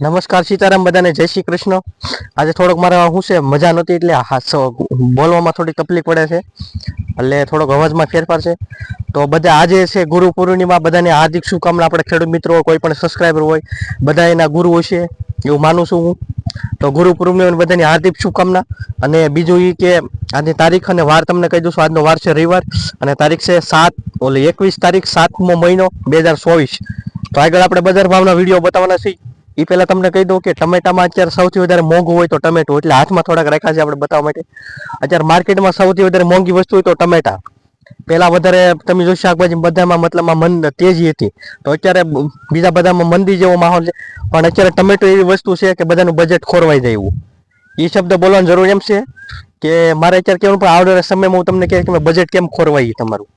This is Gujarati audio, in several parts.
નમસ્કાર સીતારામ બધાને, જય શ્રી કૃષ્ણ. આજે થોડોક મારે શું છે, મજા નહોતી એટલે બોલવામાં થોડી તકલીફ પડે છે, એટલે થોડોક અવાજમાં ફેરફાર છે. તો બધા આજે છે ગુરુ પૂર્ણિમા, બધાને હાર્દિક શુભકામના. આપણે ખેડૂત મિત્રો, કોઈ પણ સબસ્ક્રાઈબર હોય, બધા એના ગુરુ હશે, એવું માનું છું હું. તો ગુરુ પૂર્ણિમાની બધાની હાર્દિક શુભકામના. અને બીજું એ કે, આજની તારીખ અને વાર તમને કહી દઉં છું, આજનો વાર છે રવિવાર. અને તારીખ છે સાત, ઓલી એકવીસ તારીખ, સાતમો મહિનો, બે હજાર ચોવીસ. તો આગળ આપણે બજાર ભાવના વીડિયો બતાવવાના છીએ. એ પહેલા તમને કહી દઉં કે ટમેટામાં અત્યારે સૌથી વધારે મોંઘું હોય તો ટમેટું, એટલે હાથમાં થોડાક રાખ્યા છે આપણે બતાવવા માટે. અત્યારે માર્કેટમાં સૌથી વધારે મોંઘી વસ્તુ હોય તો ટમેટા. પહેલા વધારે તમે જો શાકભાજી બધામાં મતલબમાં મન, તેજી હતી. તો અત્યારે બીજા બધામાં મંદી જેવો માહોલ છે. પણ અત્યારે ટમેટો એવી વસ્તુ છે કે બધાનું બજેટ ખોરવાઈ જાય એવું. એ શબ્દ બોલવાની જરૂર એમ છે કે મારે અત્યારે કેવું પણ આવનારા સમયમાં હું તમને કહે કે બજેટ કેમ ખોરવાય તમારું.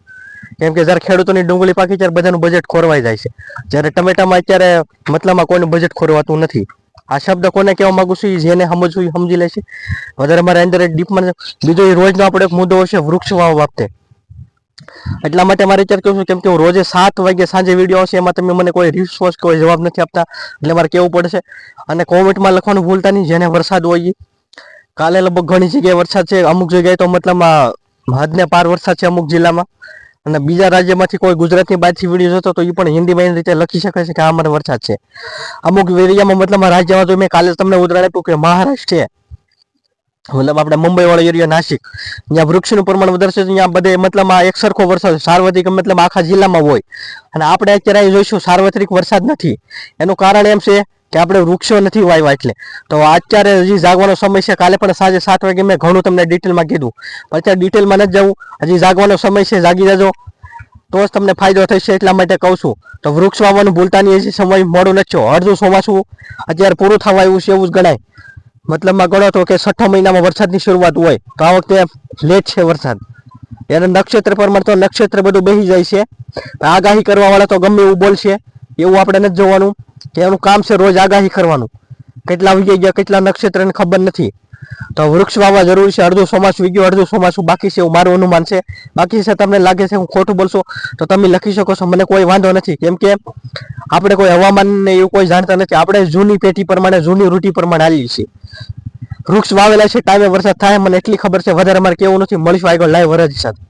કેમ કે જ્યારે ખેડૂતોની ડુંગળી પાકી ત્યારે બધાનું બજેટ ખોરવાઈ જાય છે. જ્યારે ટમેટામાં અત્યારે મતલબમાં કોઈનું બજેટ ખોરવાતું નથી. આ શબ્દ કોને કહેવા માંગુ છું જેને સમજવું સમજી લેશે વધારે મારા અંદર ડીપમાં બીજો રોજનો આપણો એક મુદ્દો હશે, વૃક્ષ વાવ બાબતે. એટલા માટે મારે વિચાર કેવું છું, કેમ કે હું રોજે સાત વાગે સાંજે વીડિયો આવશે, એમાં તમે મને કોઈ રિસ્પોન્સ કોઈ જવાબ નથી આપતા. એટલે મારે કેવું પડશે. અને કોમેન્ટમાં લખવાનું ભૂલતા નહીં, જેને વરસાદ હોય કાલે લગભગ ઘણી જગ્યાએ વરસાદ છે, અમુક જગ્યાએ તો મતલબમાં હદને પાર વરસાદ છે અમુક જિલ્લામાં. અને બીજા રાજ્યમાંથી કોઈ ગુજરાતની બહારથી વીડિયો જોતો તો એ પણ હિન્દીમાં એની રીતે લખી શકે છે કે આ અમારે વરસાદ છે. અમુક એરિયામાં મતલબ રાજ્યમાં તો મેં કાલે તમને ઉદાહરણ આપ્યું કે મહારાષ્ટ્ર છે. મતલબ આપણે મુંબઈ વાળો એરિયો નાસિક. જ્યાં વૃક્ષનું પ્રમાણ વધારે છે, ત્યાં બધે મતલબ આ એક સરખો વરસાદ સાર્વત્રિક મતલબ આખા જિલ્લામાં હોય. અને આપણે અત્યારે જોઈશું સાર્વત્રિક વરસાદ નથી. એનું કારણ એમ છે કે આપણે વૃક્ષો નથી વાવ્યા એટલે. તો અત્યારે હજી જાગવાનો સમય છે, કાલે પણ સાંજે સાત વાગે મેં ઘણું તમને ડિટેલમાં કીધું. પણ અત્યારે ડિટેલમાં નથી જવું, હજી જાગવાનો સમય છે, જાગી જજો. તો જ તમને ફાયદો થશે એટલા માટે કહું છું. તો વૃક્ષ વાવવાનું ભૂલતા નહીં હજી સમય મોડું નથી થયો. અડધું ચોમાસું અત્યારે પૂરું થવા આવ્યું છે એવું જ ગણાય. મતલબમાં ગણો તો કે છઠ્ઠા મહિનામાં વરસાદની શરૂઆત હોય. તો આ વખતે લેટ છે વરસાદ. એને નક્ષત્ર પર મળતો નક્ષત્ર બધું બેસી જાય છે. આગાહી કરવાવાળા તો ગમે એવું બોલશે. એવું આપણે નથી જોવાનું. કે એનું કામ છે રોજ આગાહી કરવાનું. કેટલા વીગી ગયા, કેટલા નક્ષત્રને ખબર નથી. તો વૃક્ષ વાવવા જરૂરી છે, અડધું ચોમાસું વીગ્યું, અડધું ચોમાસું બાકી છે એવું મારું અનુમાન છે. બાકી છે તમને લાગે છે હું ખોટું બોલશો, તો તમે લખી શકો છો, મને કોઈ વાંધો નથી. કેમ કે આપણે કોઈ હવામાન ને એવું કોઈ જાણતા નથી. આપણે જૂની પેટી પ્રમાણે, જૂની રૂટી પ્રમાણે હાલીએ છીએ. વૃક્ષ વાવેલા છે, ટાઈમે વરસાદ થાય, મને એટલી ખબર છે, વધારે મારે કેવું નથી. મળીશું આગળ લાઈવ વરજ સાથે.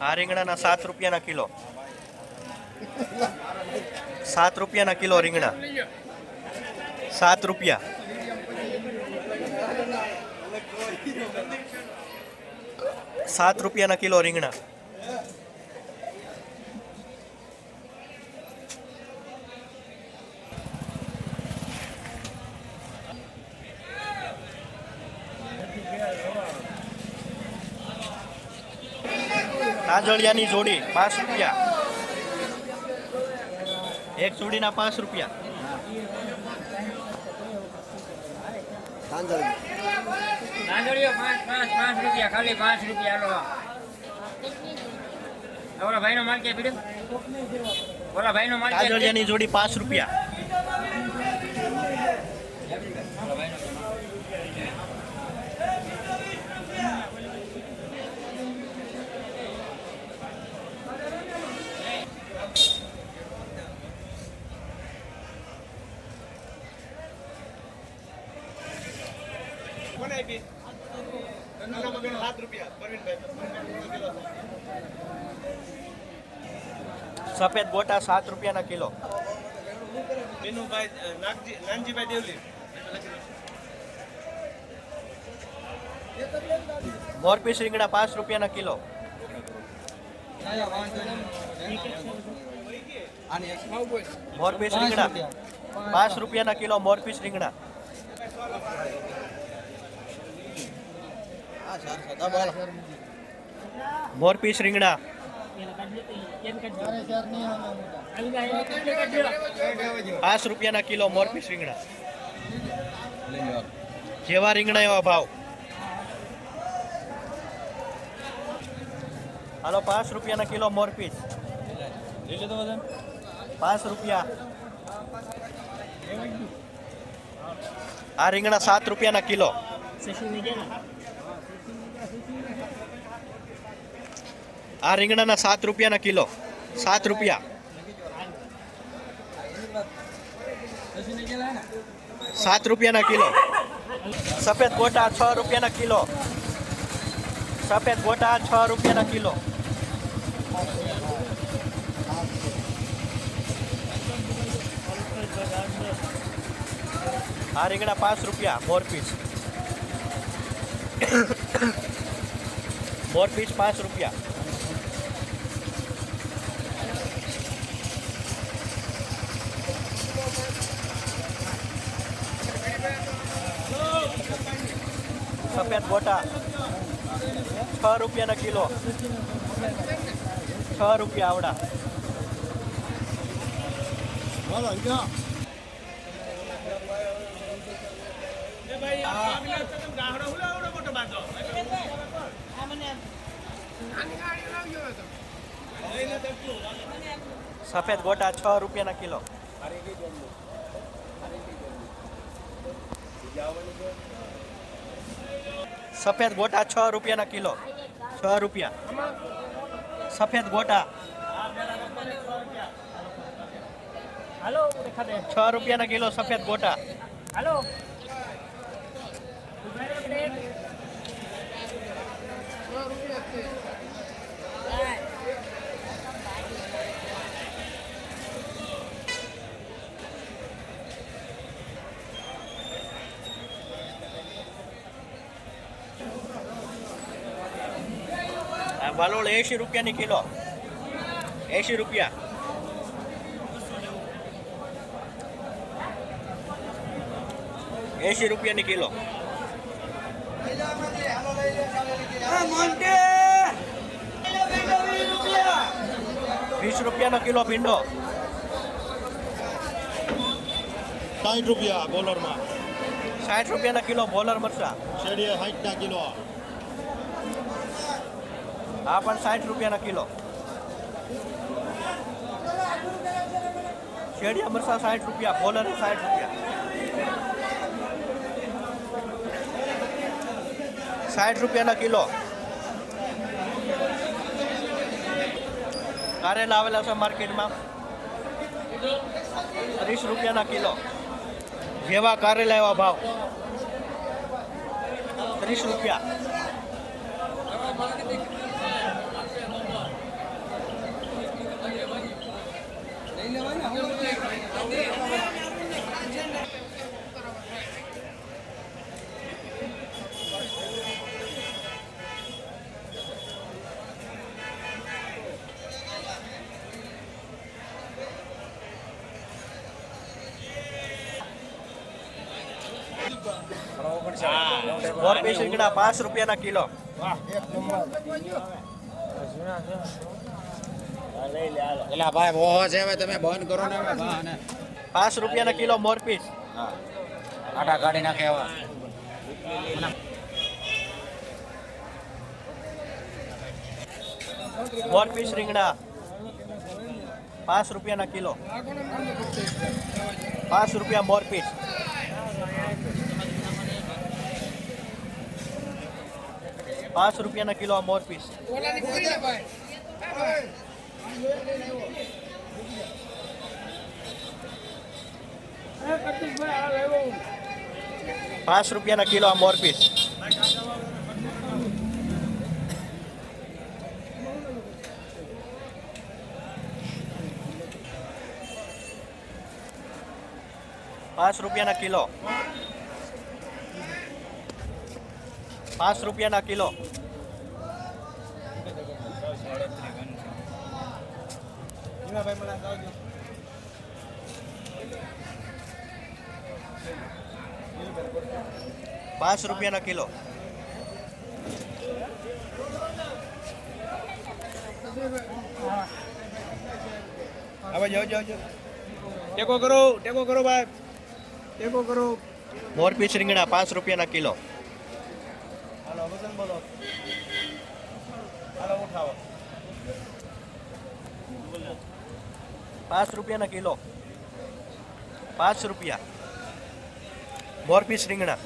આ રીંગણાના સાત રૂપિયાના કિલો. સાત રૂપિયાના કિલો રીંગણા. સાત રૂપિયા. સાત રૂપિયાના કિલો રીંગણા. તાંજળિયાની જોડી પાંચ રૂપિયા. એક જોડીના પાંચ રૂપિયા. પાંચ પાંચ પાંચ રૂપિયા ખાલી પાંચ રૂપિયા લો ઓલા ભાઈનો માલ કે પીડ્યો? ઓલા ભાઈનો માલ ક્યાં તાંજળિયાની જોડી પાંચ રૂપિયા. સફેદ ગોટા સાત રૂપિયાના કિલો. મોરપી રીંગણા પાંચ રૂપિયાના કિલો. મોરપીસ રીંગણા પાંચ રૂપિયાના કિલો મોરપીસ રીંગણા મોરપીસ રીંગણા પાંચ રૂપિયાના કિલો મોરપીસ રીંગણા. જેવા રીંગણા, એવા ભાવ. હાલો, પાંચ રૂપિયાના કિલો મોરપીસ. પાંચ રૂપિયા. આ રીંગણા સાત રૂપિયાના કિલો. આ રીંગણાના સાત રૂપિયાના કિલો. સાત રૂપિયા. સાત રૂપિયાના કિલો. સફેદ ગોટા છ રૂપિયાના કિલો. સફેદ ગોટા છ રૂપિયાના કિલો. આ રીંગણા પાંચ રૂપિયા, મોર પીસ. મોર પીસ પાંચ રૂપિયા. સફેદ ગોટા. છ રૂપિયાના કિલો. છ રૂપિયા આવડા. સફેદ ગોટા છ રૂપિયાના કિલો. સફેદ ગોટા છ રૂપિયાના કિલો. છ રૂપિયા. સફેદ ગોટા. છ રૂપિયાના કિલો સફેદ ગોટા. હાલો. વાલોળ એંશી રૂપિયાની કિલો. એંશી રૂપિયા. એંશી રૂપિયાની કિલો. વીસ રૂપિયાનો કિલો ભીંડો. સાઠ રૂપિયા બોલરમાં. સાઠ રૂપિયાના કિલો બોલર મરચા. શેડીએ સાઠના કિલો. આ પણ સાઠ રૂપિયાના કિલો. શેડિયા મરસા સાઠ રૂપિયા, બોલર સાઠ રૂપિયા. સાઠ રૂપિયાના કિલો. કારેલા આવેલા છે માર્કેટમાં? ત્રીસ રૂપિયાના કિલો. જેવા કારેલા એવા ભાવ. ત્રીસ રૂપિયા. મોરબી શીંગડા પાંચ રૂપિયાના કિલો. એલા ભાઈ બહુ છે હવે તમે બંધ કરો ને પાંચ રૂપિયાના કિલો મોરપીસ આટા કાઢી નાખે હવે. મોરપીસ રીંગણા. પાંચ રૂપિયાના કિલો. પાંચ રૂપિયા મોરપીસ પાંચ રૂપિયાના કિલો આ મોરપીસ પાંચ રૂપિયાના કિલો આ મોરપીસ પાંચ રૂપિયાના કિલો. પાંચ રૂપિયાના કિલો. પાંચ રૂપિયાના કિલો. હવે જાઓ જાઓ જાઓ. ટેકો કરો ટેકો કરો ભાઈ. ટેકો કરો. મોરપીસ રીંગણા પાંચ રૂપિયાના કિલો. નામ બોલો. હાલો પાંચ રૂપિયાના કિલો. પાંચ રૂપિયા. બોરપીસ રીંગણા.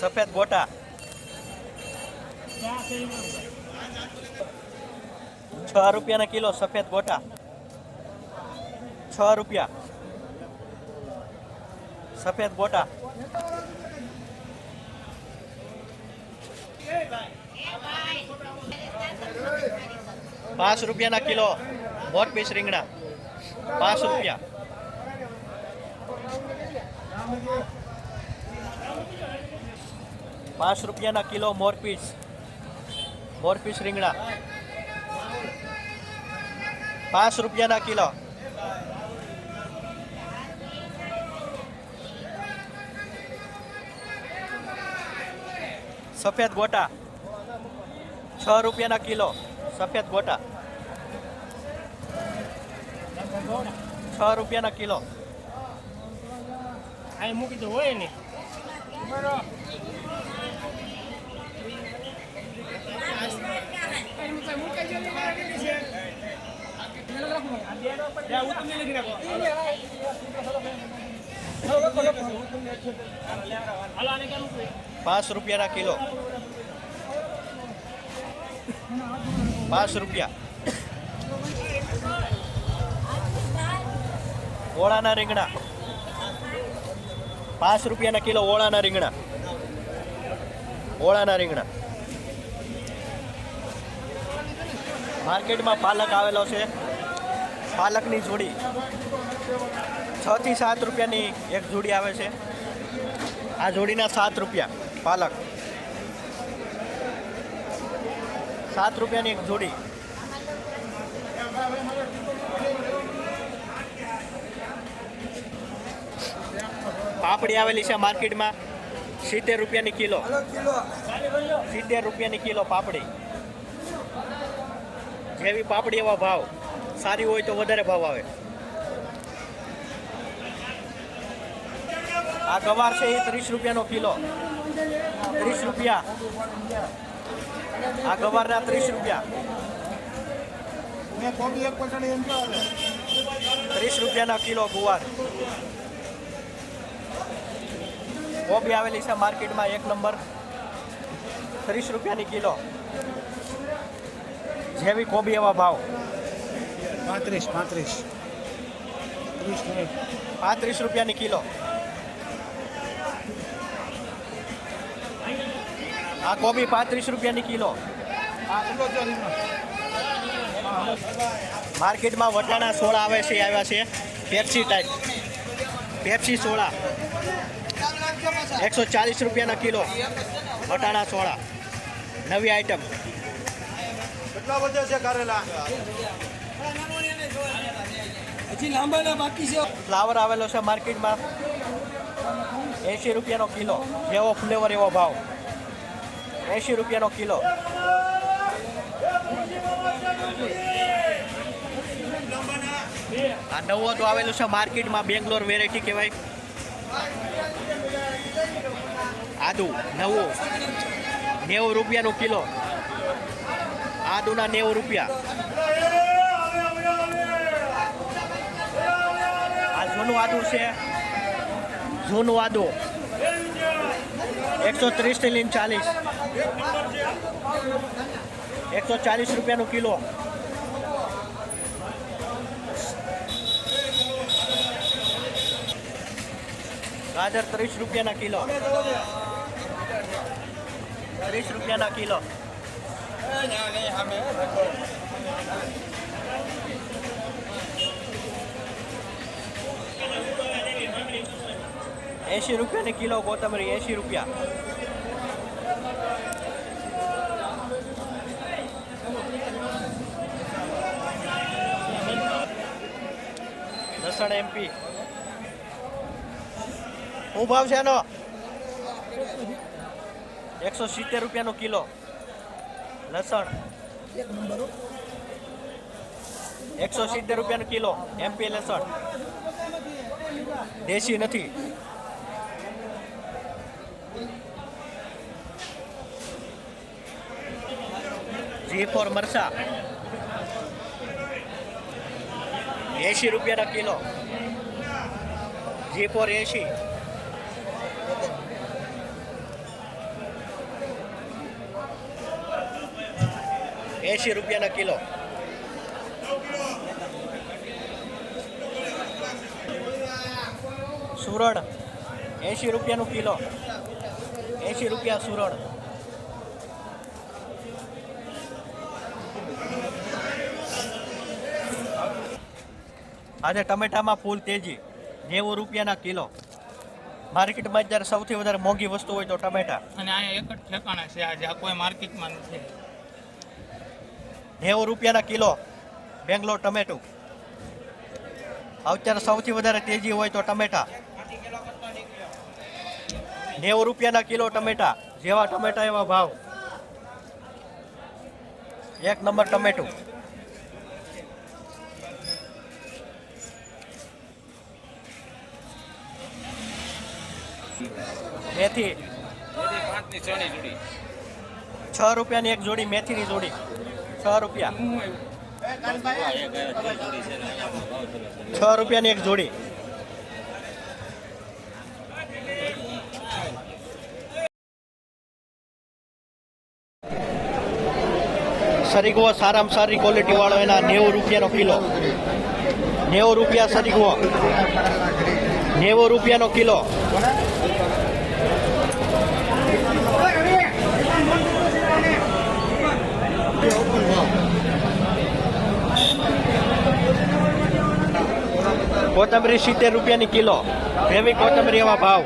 સફેદ ગોટા. છ રૂપિયાના કિલો સફેદ ગોટા. છ રૂપિયા. સફેદ ગોટા. પાંચ રૂપિયાના કિલો બોટ પીસ રીંગણા. પાંચ રૂપિયા. પાંચ રૂપિયાના કિલો મોરપીસ મોરપીસ રીંગણા પાંચ રૂપિયાના કિલો સફેદ ગોટા છ રૂપિયાના કિલો સફેદ ગોટા છ રૂપિયાના કિલો મૂકી દો હોય ને પાંચ રૂપિયાના કિલો. પાંચ રૂપિયા. ઓળાના રીંગણા. પાંચ રૂપિયાના કિલો ઓળાના રીંગણા. ઓળાના રીંગણા. માર્કેટમાં પાલક આવેલો છે. પાલકની જોડી છ થી સાત રૂપિયાની એક જોડી આવે છે. આ જોડીના સાત રૂપિયા, પાલક. સાત રૂપિયાની એક જોડી. પાપડી આવેલી છે માર્કેટમાં, સિત્તેર રૂપિયાની કિલો. સિત્તેર રૂપિયાની કિલો પાપડી. જેવી પાપડી એવા ભાવ. સારી હોય તો વધારે ભાવ આવે. આ ગવાર છે એ ત્રીસ રૂપિયાનો કિલો. ત્રીસ રૂપિયા. આ ગવારના ત્રીસ રૂપિયા. ત્રીસ રૂપિયાના કિલો ગુવાર. કોબી આવેલી છે માર્કેટમાં એક નંબર. ત્રીસ રૂપિયાની કિલો. જેવી કોબી એવા ભાવ. પાંત્રીસ પાંત્રીસ. પાંત્રીસ રૂપિયાની કિલો. આ કોબી પાંત્રીસ રૂપિયાની કિલો. માર્કેટમાં વટાણા સોળા આવે છે એ આવ્યા છે. પેપ્સી ટાઈપ પેપ્સી સોળા. એકસો ચાલીસ રૂપિયાના કિલો. વટાણા સોળા. નવી આઈટમ કેટલા બધા છે કારેલા? ફ્લાવર આવેલો છે માર્કેટમાં. એંશી રૂપિયાનો કિલો. જેવો ફ્લેવર એવો ભાવ. એંશી રૂપિયાનો કિલો. આ નવો તો આવેલું છે માર્કેટમાં બેંગ્લોર વેરાયટી કહેવાય. આદુ, નવું. નેવું રૂપિયાનું કિલો. આદુના નેવું રૂપિયા. આ જૂનું આદુ છે. જૂનું આદુ. એકસો ત્રીસથી લઈને ચાલીસ. એકસો ચાલીસ રૂપિયાનું કિલો. ગાજર ત્રીસ રૂપિયાના કિલો. ત્રીસ રૂપિયાના કિલો. એંશી રૂપિયાની કિલો કોથમરી એંશી રૂપિયા. લસણ એમપી શું ભાવ છે એનો? એકસો સિત્તેર રૂપિયાનો કિલો. લસણ. એકસો સિત્તેર રૂપિયાનો કિલો. એમપી લસણ. દેશી નથી. જી ફોર મરસા એંશી રૂપિયાના કિલો. જી ફોર એંશી. એંશી રૂપિયાના કિલો. સુરણ એંશી રૂપિયાનું કિલો. એંશી રૂપિયા સુરણ આજે ટમેટામાં ફૂલ તેજી નેવું રૂપિયાના કિલો. માર્કેટમાં અત્યારે સૌથી વધારે મોંઘી વસ્તુ હોય તો ટમેટા. અને આ એક જ ઠેકાણા છે આજે આ કોઈ માર્કેટમાં નથી. નેવું રૂપિયાના કિલો બેંગ્લોર ટમેટું. અત્યારે સૌથી વધારે તેજી હોય તો ટમેટા. નેવું રૂપિયાના કિલો ટમેટા જેવા ટમેટા એવા ભાવ. એક નંબર ટમેટું. મેથી. છ રૂપિયાની એક જોડી મેથીની જોડી. છ રૂપિયા. છ રૂપિયાની એક જોડી. સરીગવો સારામાં સારી ક્વોલિટી વાળો એના નેવું રૂપિયાનો કિલો. નેવું રૂપિયા સરીગવો નેવું રૂપિયાનો કિલો. કોથમરી સિત્તેર રૂપિયાની કિલો. એવી કોથમરી એવા ભાવ.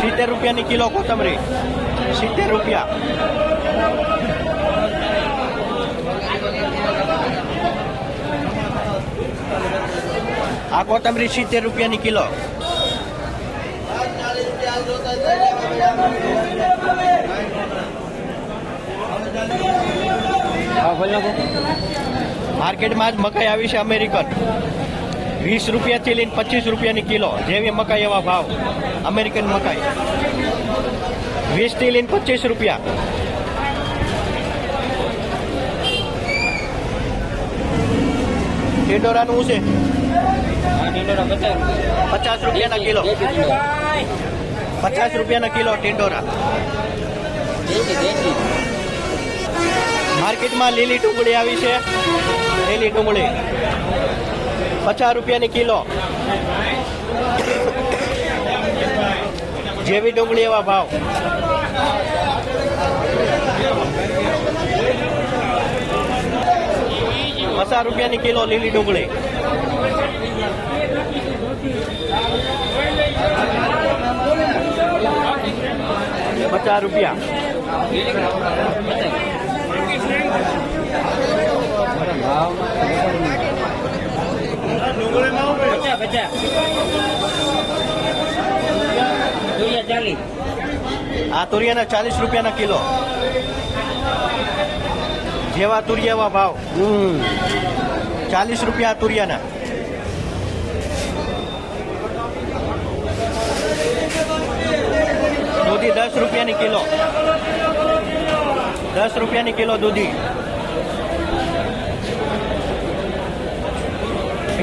સિત્તેર રૂપિયાની કિલો કોથમરી. સિત્તેર રૂપિયા. આ કોથમરી સિત્તેર રૂપિયાની કિલો. માર્કેટમાં જ મકાઈ આવી છે અમેરિકન. વીસ રૂપિયાથી લઈને પચીસ રૂપિયાની કિલો, જેવી મકાઈ એવા ભાવ, અમેરિકન મકાઈ. વીસથી લઈને પચીસ રૂપિયા. ટિંડોરાનું શું છે? પચાસ રૂપિયાના કિલો. પચાસ રૂપિયાના કિલો ટિંડોરા. માર્કેટમાં લીલી ડુંગળી આવી છે. લીલી ડુંગળી. પચાસ રૂપિયાની કિલો. જેવી ડુંગળી એવા ભાવ. પચાસ રૂપિયાની કિલો લીલી ડુંગળી. પચાસ રૂપિયા. આ તુરિયાના ચાલીસ રૂપિયાના કિલો. જેવા તુરિયા ભાવ. ભાવ ચાલીસ રૂપિયા તુરિયાના. દૂધી દસ રૂપિયાની કિલો. દસ રૂપિયાની કિલો દૂધી.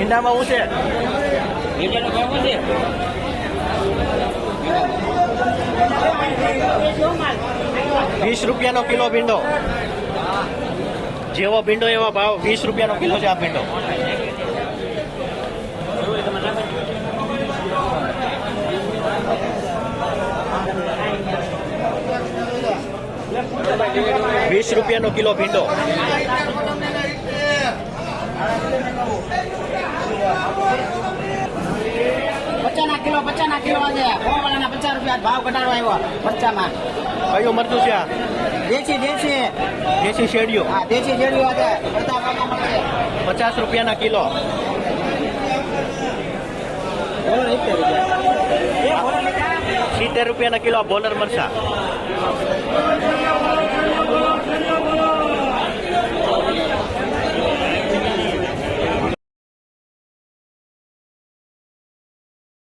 ભીંડામાં શું છે? વીસ રૂપિયાનો કિલો ભીંડો. જેવો ભીંડો, એવો ભાવ. વીસ રૂપિયાનો કિલો છે આ ભીંડો. વીસ રૂપિયાનો કિલો ભીંડો. પચાના કિલો પચાના કિલો આજે. વાળાના પચાસ રૂપિયા ભાવ ઘટાડો આવ્યો પચામાં કયું મરચું છે દેશી દેશી. દેશી શેરડીઓ. હા દેશી જેડ્યું આજે પચાસ રૂપિયાના કિલો. સિત્તેર રૂપિયાના કિલો બોલર મરચા.